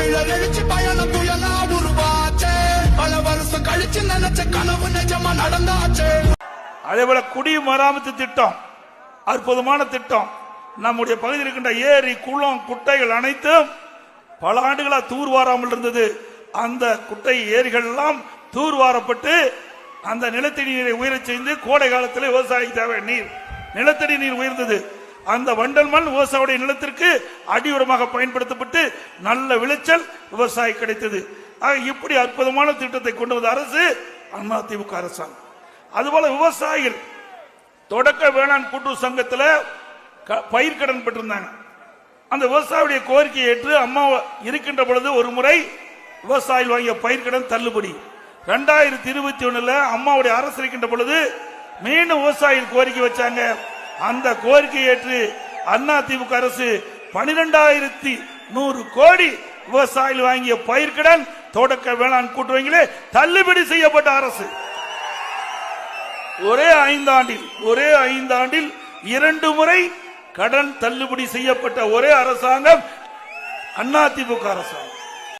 தமிழர் எழுச்சி பயணம் புயலா உருவாச்சே. பல வருஷம் கழிச்சு நினைச்ச கனவு நிஜமா நடந்தாச்சே. அதே போல குடிமராமத்து திட்டம் அற்புதமான திட்டம். நம்முடைய பகுதியில் இருக்கின்ற ஏரி குளம் குட்டைகள் அனைத்தும் பல ஆண்டுகளா தூர்வாராமல் இருந்தது. அந்த குட்டை ஏரிகள் எல்லாம் தூர்வாரப்பட்டு அந்த நிலத்தடி நீரை உயரச் செய்து கோடை காலத்தில் விவசாயிக்கு தேவை நீர். நிலத்தடி நீர் உயர்ந்தது. அந்த வண்டல் மண் விவசாயியுடைய நிலத்திற்கு அடியுரமாக பயன்படுத்தப்பட்டு நல்ல விளைச்சல் விவசாயி கிடைத்தது. ஆக இப்படி அற்புதமான திட்டத்தை கொண்டு வந்த அரசு அதிமுக அரசாங்கம். அதுபோல விவசாயிகள் தொடக்க வேளாண் கூட்டுறவு சங்கத்தில் க- பயிர்க்கடன் பெற்றிருந்தாங்க. அந்த விவசாயியுடைய கோரிக்கையை ஏற்று அம்மா இருக்கின்ற பொழுது ஒரு முறை விவசாயிகள் வாங்கிய பயிர்க்கடன் தள்ளுபடி. ரெண்டாயிரத்தி இருபத்தி ஒண்ணுல அம்மாவுடைய அரசு இருக்கின்ற பொழுது மீண்டும் விவசாயிகள் கோரிக்கை வச்சாங்க. அந்த கோரிக்கை ஏற்று அண்ணா திமுக அரசு பனிரெண்டாயிரத்தி நூறு கோடி விவசாயிகள் வாங்கிய பயிர்கடன் தொடக்க வேளாண் கூட்டுறவங்களே தள்ளுபடி செய்யப்பட்ட அரசு. ஒரே ஐந்தாண்டில் ஒரே ஐந்தாண்டில் இரண்டு முறை கடன் தள்ளுபடி செய்யப்பட்ட ஒரே அரசாங்கம் அதிமுக அரசாங்கம்.